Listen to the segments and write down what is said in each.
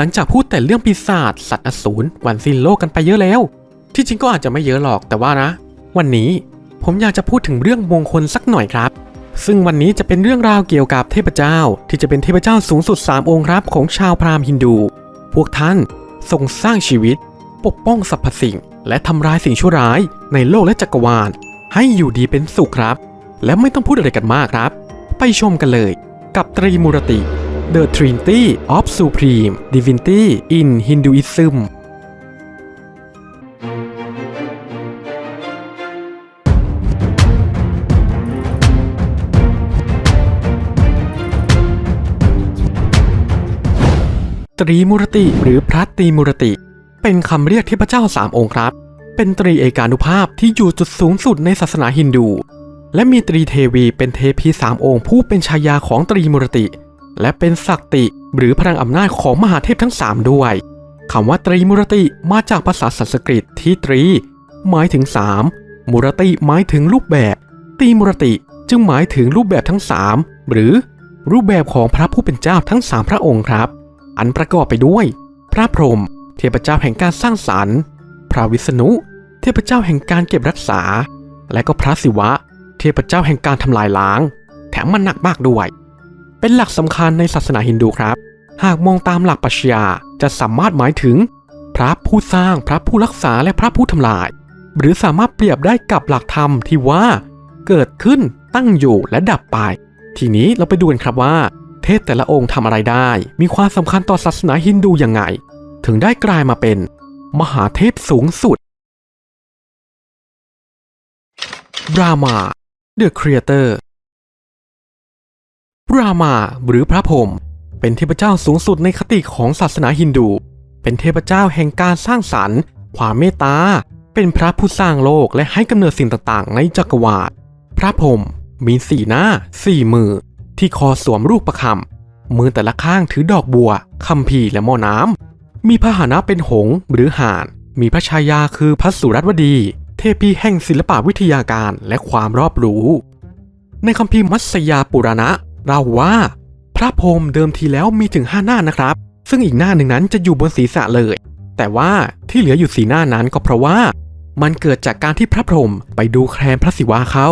หลังจากพูดแต่เรื่องปีศาจสัตว์อสูรวันสิ้นโลกกันไปเยอะแล้ว ที่จริงก็อาจจะไม่เยอะหรอกแต่ว่านะ วันนี้ผมอยากจะพูดถึงเรื่องมงคลสักหน่อยครับ ซึ่งวันนี้จะเป็นเรื่องราวเกี่ยวกับเทพเจ้า ที่จะเป็นเทพเจ้าสูงสุด 3 องค์ครับของชาวพราหมณ์ฮินดู พวกท่านทรงสร้างชีวิต ปกป้องสรรพสิ่ง และทำลายสิ่งชั่วร้ายในโลกและจักรวาล ให้อยู่ดีเป็นสุขครับ และไม่ต้องพูดอะไรกันมากครับ ไปชมกันเลย กับตรีมูรติ The Trinity of Supreme Divinity in Hinduism ตรีมูรติหรือพระตรีมูรติ เป็นคำเรียกเทพเจ้าสามองค์ครับ เป็นตรีเอกานุภาพที่อยู่จุดสูงสุดในศาสนาฮินดู และมีตรีเทวีเป็นเทพีสามองค์ผู้เป็นชายาของตรีมูรติ และเป็นศักติหรือพลังอำนาจของมหาเทพทั้งสามด้วยคำว่าตรีมูรติมาจากภาษาสันสกฤตที่ตรี หมายถึงสามมูรติหมายถึงรูปแบบตรีมูรติจึงหมายถึงรูปแบบทั้งสามหรือรูปแบบของพระผู้เป็นเจ้าทั้งสามพระองค์ครับ อันประกอบไปด้วย พระพรหมเทพเจ้าแห่งการสร้างสรรค์ พระวิษณุ เทพเจ้าแห่งการเก็บรักษา และก็พระศิวะ เทพเจ้าแห่งการทำลายล้าง แถมมันหนักมากด้วย เป็นหลักสำคัญในศาสนาฮินดูครับ หากมองตามหลักปรัชญาจะสามารถหมายถึง พระผู้สร้าง พระผู้รักษาและพระผู้ทำลาย หรือสามารถเปรียบได้กับหลักธรรมที่ว่า เกิดขึ้นตั้งอยู่และดับไป ทีนี้เราไปดูกันครับว่า เทพแต่ละองค์ทำอะไรได้ มีความสำคัญต่อศาสนาฮินดูยังไง ถึงได้กลายมาเป็น มหาเทพสูงสุดรามา The Creator ร รามาหรือพระพรหมเป็นเทพเจ้าสูงสุดในคติของศาสนาฮินดู เป็นเทพเจ้าแห่งการสร้างสรรค์ ความเมตตา เป็นพระผู้สร้างโลกและให้กำเนิดสิ่งต่างๆ ในจักรวาล พระพรหมมีสี่หน้าสี่มือ ที่คอสวมรูปประคำมือแต่ละข้างถือดอกบัวคัมภีร์และหม้อน้ำมีพระหนะเป็นหงหรือห่าน มีพระชายาคือพระสุรัตวดี เทพีแห่งศิลปวิทยาการและความรอบรู้ ในคัมภีร์มัตสยาปุราณะ เล่าว่า พระพรหมเดิมทีแล้วมีถึง5หน้านะครับ ซึ่งอีกหน้าหนึ่งนั้นจะอยู่บนศีรษะเลย แต่ว่าที่เหลืออยู่สีหน้านั้นก็เพราะว่า มันเกิดจากการที่พระพรหมไปดูแคลนพระศิวะเข้า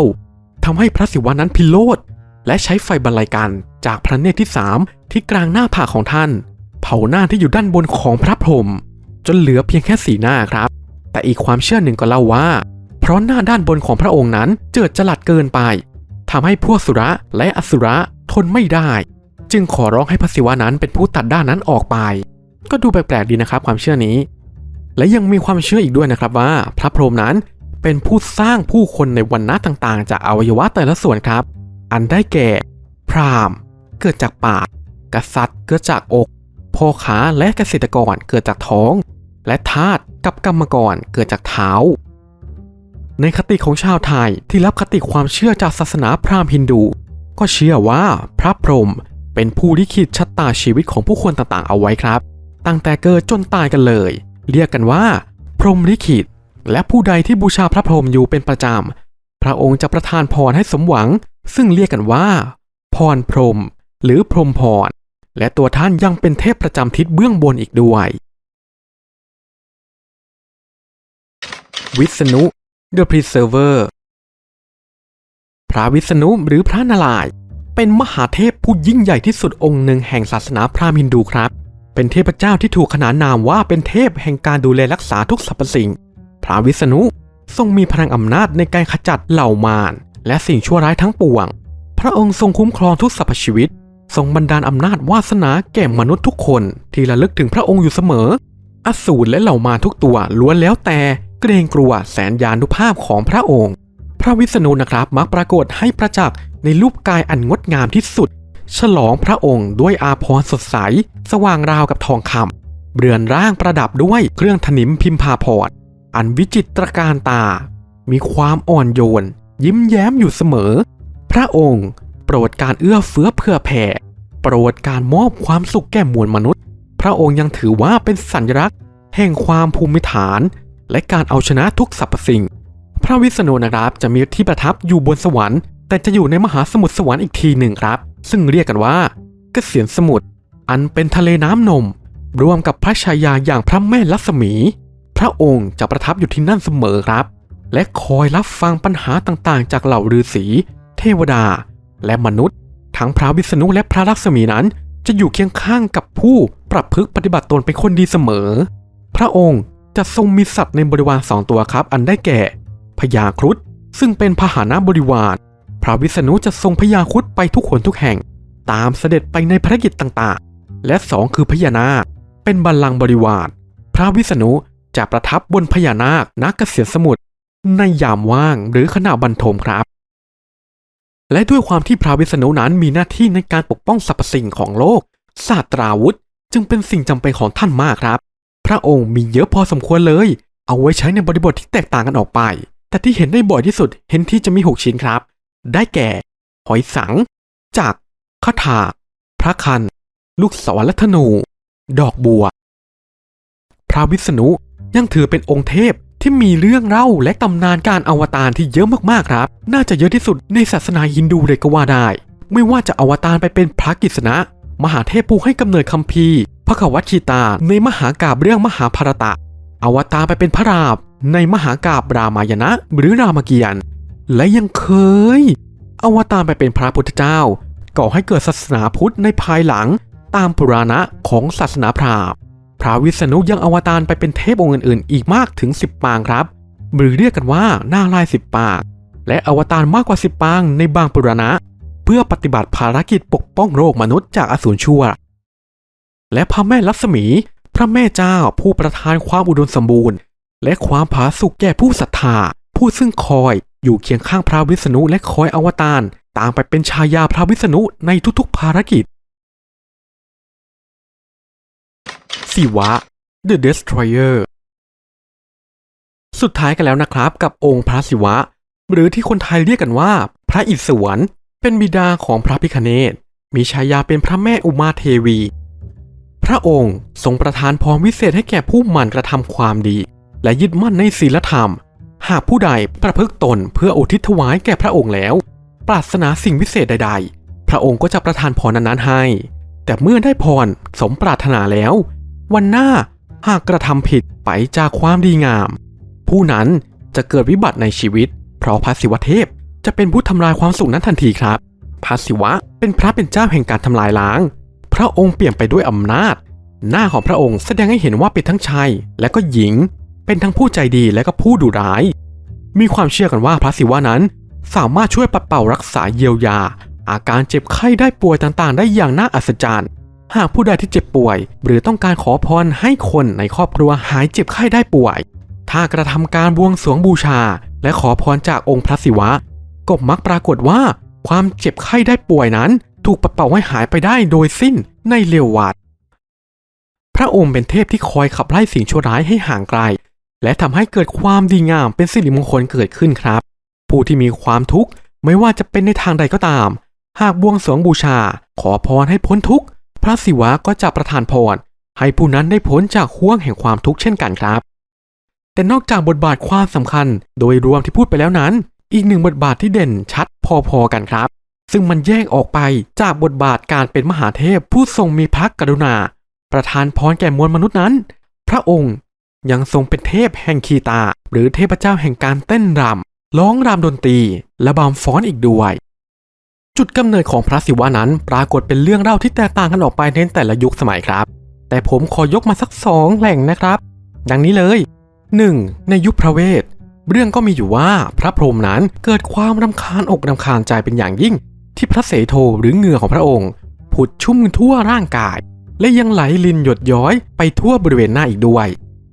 ทำให้พระศิวะนั้นพิโรธและใช้ไฟบรรลัยกันจากพระเนตรที่สามที่กลางหน้าผากของท่าน เผาหน้าที่อยู่ด้านบนของพระพรหมจนเหลือเพียงแค่สีหน้าครับ แต่อีกความเชื่อหนึ่งก็เล่าว่า เพราะหน้าด้านบนของพระองค์นั้นเจิดจลัดเกินไปทำให้พวกสุระและอสุระ นไม่ได้ จึงขอร้องให้พระศิวะนั้นเป็นผู้ตัดด้านนั้นออกไป ก็ดูแปลกๆดีนะครับความเชื่อนี้ และยังมีความเชื่ออีกด้วยนะครับว่า พระพรหมนั้นเป็นผู้สร้างผู้คนในวันณะต่างๆ จากอวัยวะแต่ละส่วนครับ อันได้แก่ พราหมณ์ เกิดจากปาก กษัตริย์ เกิดจากอกพ่อค้าและเกษตรกรเกิดจากท้อง และทาสกับกรรมกรเกิดจากเท้า ในคติของชาวไทยที่รับคติความเชื่อจากศาสนาพราหมณ์ฮินดู ก็เชื่อว่าพระพรหมเป็นผู้ลิขิตชะตาชีวิตของผู้คนต่างๆเอาไว้ครับ ตั้งแต่เกิดจนตายกันเลย เรียกกันว่า พรหมลิขิต และผู้ใดที่บูชาพระพรหมอยู่เป็นประจำ พระองค์จะประทานพรให้สมหวัง ซึ่งเรียกกันว่า พรพรหมหรือพรหมพร และตัวท่านยังเป็นเทพประจำทิศเบื้องบนอีกด้วย วิษณุ The Preserver ระวิษณุหรือพระนารายณ์เป็นมหาเทพผู้ยิ่งใหญ่ที่สุดองค์หนึ่งแห่งศาสนาพราหมณ์ฮินดูครับ เป็นเทพเจ้าที่ถูกขนานนามว่าเป็นเทพแห่งการดูแลรักษาทุกสรรพสิ่ง พระวิษณุทรงมีพลังอำนาจในการขจัดเหล่ามารและสิ่งชั่วร้ายทั้งปวง พระองค์ทรงคุ้มครองทุกสรรพชีวิต ทรงบันดาลอำนาจวาสนาแก่มนุษย์ทุกคน ที่ระลึกถึงพระองค์อยู่เสมอ อสูรและเหล่ามารทุกตัวล้วนแล้วแต่เกรงกลัวแสนยานุภาพของพระองค์ ระวิษณุนะครับมักปรากฏให้ประจักษ์ในรูปกายอันงดงามที่สุด ฉลองพระองค์ด้วยอาภรณ์สดใส สว่างราวกับทองคำเรือนร่างประดับด้วยเครื่องถนิมพิมพาพรอันวิจิตรการตา มีความอ่อนโยน ยิ้มแย้มอยู่เสมอ พระองค์ โปรดการเอื้อเฟื้อเผื่อแผ่ โปรดการมอบความสุขแก่มวลมนุษย์ พระองค์ยังถือว่าเป็นสัญลักษณ์ แห่งความภูมิฐาน และการเอาชนะทุกสรรพสิ่ง พระวิษณุนะครับจะมีที่ประทับอยู่บนสวรรค์แต่จะอยู่ในมหาสมุทรสวรรค์อีกทีหนึ่งครับ ซึ่งเรียกกันว่าเกษียณสมุทรอันเป็นทะเลน้ำนม รวมกับพระชายาอย่างพระแม่ลักษมี พระองค์จะประทับอยู่ที่นั่นเสมอครับ และคอยรับฟังปัญหาต่างๆ จากเหล่าฤาษีเทวดา และมนุษย์ ทั้งพระวิษณุและพระลักษมีนั้น จะอยู่เคียงข้างกับผู้ประพฤกปฏิบัติตนเป็นคนดีเสมอ พระองค์จะทรงมีสัตว์ในบริวารสองตัวครับ อันได้แก่ พญาครุฑซึ่งเป็นพาหนะบริวาร พระวิษณุจะทรงพญาครุฑไปทุกคนทุกแห่ง ตามเสด็จไปในภารกิจต่างๆ และสองคือพญานาคเป็นบัลลังก์บริวาร พระวิษณุจะประทับบนพญานาคนักเกษียณสมุทรในยามว่างหรือขณะบรรทมครับ และด้วยความที่พระวิษณุนั้นมีหน้าที่ในการปกป้องสรรพสิ่งของโลกศาสตราวุธ จึงเป็นสิ่งจำเป็นของท่านมากครับ พระองค์มีเยอะพอสมควรเลย เอาไว้ใช้ในบริบทที่แตกต่างกันออกไป แต่ที่เห็นได้บ่อยที่สุดเห็นที่จะมี6ชิ้นครับ ได้แก่ หอยสัง จากคาถา พระคัน ลูกศรและธนู ดอกบัว พระวิษณุยังถือเป็นองค์เทพที่มีเรื่องเล่าและตำนานการอวตารที่เยอะมากๆครับ น่าจะเยอะที่สุดในศาสนาฮินดูเลยก็ว่าได้ ไม่ว่าจะอวตารไปเป็นพระกิษณะ มหาเทพผู้ให้กำเนิดคัมภีร์ พระขวัตชีตาในมหากาบเรื่องมหาภารตะ อวตารไปเป็นพระราบ ในมหากาบรามายณะหรือรามเกียรติและยังเคย อวตารไปเป็นพระพุทธเจ้า ก่อให้เกิดศาสนาพุทธในภายหลังตามปุราณะของศาสนาพราหมณ์พระวิษณุยังอวตารไปเป็นเทพองค์อื่นๆ อีกมากถึง 10 ปางครับ หรือเรียกกันว่าหน้าลายสิบปาง และอวตารมากกว่า 10 ปางในบางปุราณะ เพื่อปฏิบัติภารกิจปกป้องโลกมนุษย์จากอสูรชั่ว และพระแม่ลักษมี พระแม่เจ้าผู้ประทานความอุดมสมบูรณ์ และความผาสุกแก่ผู้ศรัทธาผู้ซึ่งคอยอยู่เคียงข้างพระวิษณุและคอยอวตารตามไปเป็นชายาพระวิษณุในทุกๆภารกิจศิวะ The Destroyer สุดท้ายกันแล้วนะครับกับองค์พระศิวะ หรือที่คนไทยเรียกกันว่า พระอิศวรเป็นบิดาของพระพิคเนตมีฉายาเป็นพระแม่อุมาเทวี พระองค์ทรงประทานพรวิเศษให้แก่ผู้หมั่นกระทำความดี และยึดมั่นในศีลธรรม หากผู้ใดประพฤติตนเพื่ออุทิศถวายแก่พระองค์แล้ว ปรารถนาสิ่งวิเศษใด ๆ พระองค์ก็จะประทานพรนั้นๆให้ แต่เมื่อได้พรสมปรารถนาแล้ว วันหน้าหากกระทำผิดไปจากความดีงาม ผู้นั้นจะเกิดวิบัติในชีวิต เพราะพระศิวเทพจะเป็นผู้ทำลายความสุขนั้นทันทีครับพระศิวะเป็นพระเป็นเจ้าแห่งการทำลายล้าง พระองค์เปลี่ยนไปด้วยอำนาจ หน้าของพระองค์แสดงให้เห็นว่าเป็นทั้งชายและก็หญิง เป็นทั้งผู้ใจดีและก็ผู้ดุร้าย มีความเชื่อกันว่าพระศิวะนั้น สามารถช่วยปัดเป่ารักษาเยียวยา อาการเจ็บไข้ได้ป่วยต่างๆ ได้อย่างน่าอัศจรรย์ หากผู้ใดที่เจ็บป่วย หรือต้องการขอพรให้คนในครอบครัวหายเจ็บไข้ได้ป่วย ถ้ากระทำการบวงสรวงบูชา และขอพรจากองค์พระศิวะ ก็มักปรากฏว่า ความเจ็บไข้ได้ป่วยนั้น ถูกปัดเป่าให้หายไปได้โดยสิ้นในเร็ววันพระองค์เป็นเทพที่คอยขับไล่สิ่งชั่วร้ายให้ห่างไกล และทำให้เกิดความดีงามเป็นสิริมงคลเกิดขึ้นครับ ผู้ที่มีความทุกข์ไม่ว่าจะเป็นในทางใดก็ตาม หากบวงสรวงบูชา ขอพรให้พ้นทุกข์ พระศิวะก็จะประทานพรให้ผู้นั้นได้พ้นจากห่วงแห่งความทุกข์เช่นกันครับ แต่นอกจากบทบาทความสำคัญโดยรวมที่พูดไปแล้วนั้น อีกหนึ่งบทบาทที่เด่นชัดพอๆกันครับ ซึ่งมันแยกออกไปจากบทบาทการเป็นมหาเทพผู้ทรงมีพระกรุณา ประทานพรแก่มวลมนุษย์นั้น พระองค์ ยังทรงเป็นเทพแห่งคีตา หรือเทพเจ้าแห่งการเต้นรำร้องรำดนตรี และบำฟ้อนอีกด้วย จุดกำเนิดของพระศิวะนั้นปรากฏเป็นเรื่องเล่าที่แตกต่างกันออกไปในแต่ละยุคสมัยครับ แต่ผมขอยกมาสักสองแหล่งนะครับ ดังนี้เลย 1. ในยุคพระเวท เรื่องก็มีอยู่ว่าพระพรหมนั้นเกิดความรำคาญอกรำคาญใจเป็นอย่างยิ่ง ที่พระเสโทหรือเหงื่อของพระองค์ผุดชุ่มทั่วร่างกาย และยังไหลลินหยดย้อยไปทั่วบริเวณหน้าอีกด้วย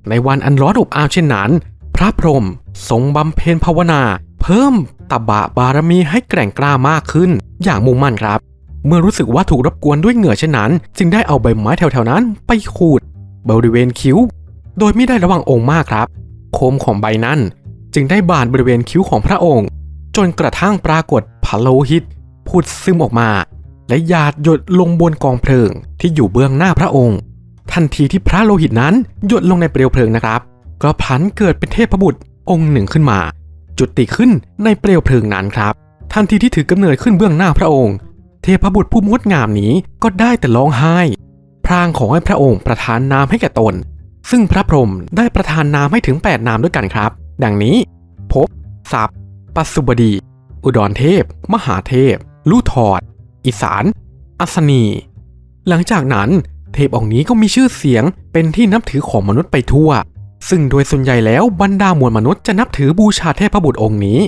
ในวันอันร้อนอบอ้าวเช่นนั้น พระพรหมทรงบำเพ็ญภาวนา เพิ่มตบะบารมีให้แกร่งกล้ามากขึ้น อย่างมุ่งมั่นครับ เมื่อรู้สึกว่าถูกรบกวนด้วยเหงื่อเช่นนั้น จึงได้เอาใบไม้แถวๆนั้นไปขูด บริเวณคิ้ว โดยไม่ได้ระวังองค์มากครับ โคมของใบนั้น จึงได้บาดบริเวณคิ้วของพระองค์ จนกระทั่งปรากฏพะโลหิตพุดซึมออกมา และหยาดหยดลงบนกองเพลิงที่อยู่เบื้องหน้าพระองค์ ทันทีที่พระโลหิตนั้นหยดลงในเปลวเพลิงนะครับ ก็พลันเกิดเป็นเทพบุตรองค์หนึ่งขึ้นมา จุติขึ้นในเปลวเพลิงนั้นครับ ทันทีที่ถือกำเนิดขึ้นเบื้องหน้าพระองค์ เทพบุตรผู้งดงามนี้ก็ได้แต่ร้องไห้ พรางขอให้พระองค์ประทานนามให้แก่ตน ซึ่งพระพรหมได้ประทานนามให้ถึง 8 นามด้วยกันครับ ดังนี้ภพศัพท์ปัสสุบดี อุดรเทพ มหาเทพลุทอด อีสาน อัศนี หลังจากนั้น เทพองค์นี้ก็มีชื่อเสียงเป็นที่นับถือของมนุษย์ไปทั่ว ซึ่งโดยส่วนใหญ่แล้วบรรดามวลมนุษย์จะนับถือบูชาเทพบุตรองค์นี้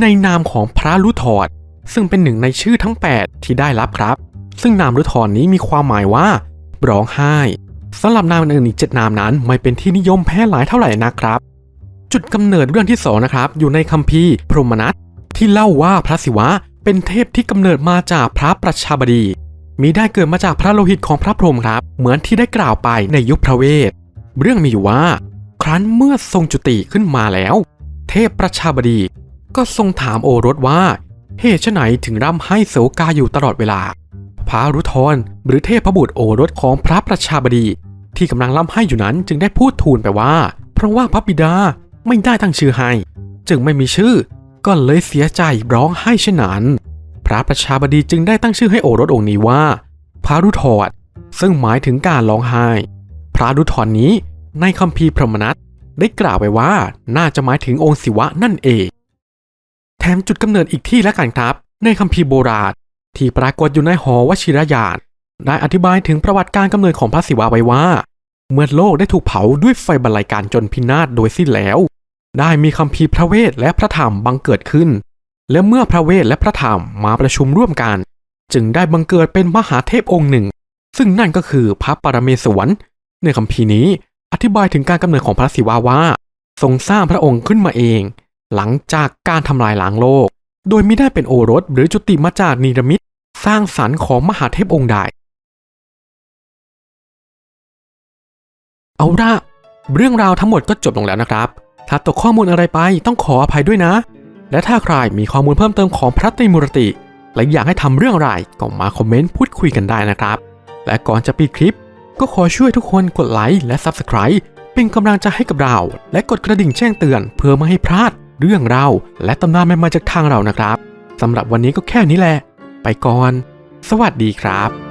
ในนามของพระลุทอดซึ่งเป็นหนึ่งในชื่อทั้ง 8 ที่ได้รับครับ ซึ่งนามลุทอนนี้มีความหมายว่าร้องไห้สำหรับนามอื่นอีกเจ็ดนามนั้นไม่เป็นที่นิยมแพร่หลายเท่าไหร่นะครับ จุดกำเนิดเรื่องที่สองนะครับอยู่ในคัมภีร์พรหมนัตที่เล่าว่าพระศิวะเป็นเทพที่กำเนิดมาจากพระประชาบดี มีได้เกิดมาจากพระโลหิตของพระพรหมครับ เหมือนที่ได้กล่าวไปในยุคพระเวท เรื่องมีอยู่ว่า ครั้นเมื่อทรงจุติขึ้นมาแล้ว เทพประชาบดีก็ทรงถามโอรสว่า เหตุไฉนถึงร่ำให้โศกาอยู่ตลอดเวลา พระรุทรหรือเทพบุตรโอรสของพระประชาบดี ที่กำลังร่ำให้อยู่นั้นจึงได้พูดทูลไปว่า เพราะว่าพระบิดาไม่ได้ตั้งชื่อให้ จึงไม่มีชื่อก็เลยเสียใจร้องไห้เช่นนั้น พระประชาบดีจึงได้ตั้งชื่อให้โอรสองค์นี้ว่า พระรุทรซึ่งหมายถึงการร้องไห้ พระรุทรนี้ในคัมภีร์พรหมนัตได้กล่าวไว้ว่าน่าจะหมายถึงองค์ศิวะนั่นเอง แถมจุดกำเนิดอีกที่แล้วกันครับ ในคัมภีร์โบราณที่ปรากฏอยู่ในหอวชิรยานได้อธิบายถึงประวัติการกำเนิดของพระศิวะไว้ว่า เมื่อโลกได้ถูกเผาด้วยไฟบรรลัยการจนพินาศโดยสิ้นแล้ว ได้มีคัมภีร์พระเวทและพระธรรมบังเกิดขึ้น และเมื่อพระเวทและพระธรรมมาประชุมร่วมกัน จึงได้บังเกิดเป็นมหาเทพองค์หนึ่ง ซึ่งนั่นก็คือพระปรเมศวรในคัมภีนี้อธิบายถึงการกำเนิดของพระศิวะว่าทรงสร้างพระองค์ขึ้นมาเอง หลังจากการทำลายล้างโลก โดยไม่ได้เป็นโอรสหรือจุติมาจากนิรมิตสร้างสรรค์ของมหาเทพองค์ใดเอาละเรื่องราวทั้งหมดก็จบลงแล้วนะครับ ถ้าตกข้อมูลอะไรไปต้องขออภัยด้วยนะ และถ้าใครมีข้อมูลเพิ่มเติมของพระตรีมุรติ และอยากให้ทำเรื่องอะไรก็มาคอมเมนต์พูดคุยกันได้นะครับ และก่อนจะปิดคลิป ก็ขอช่วยทุกคนกดไลค์และ Subscribe เป็นกำลังใจให้กับเรา และกดกระดิ่งแจ้งเตือนเพื่อไม่ให้พลาด เรื่องเราวและตำนานใหม่ๆจากทางเรานะครับสำหรับวันนี้ก็แค่นี้แหละ ไปก่อน สวัสดีครับ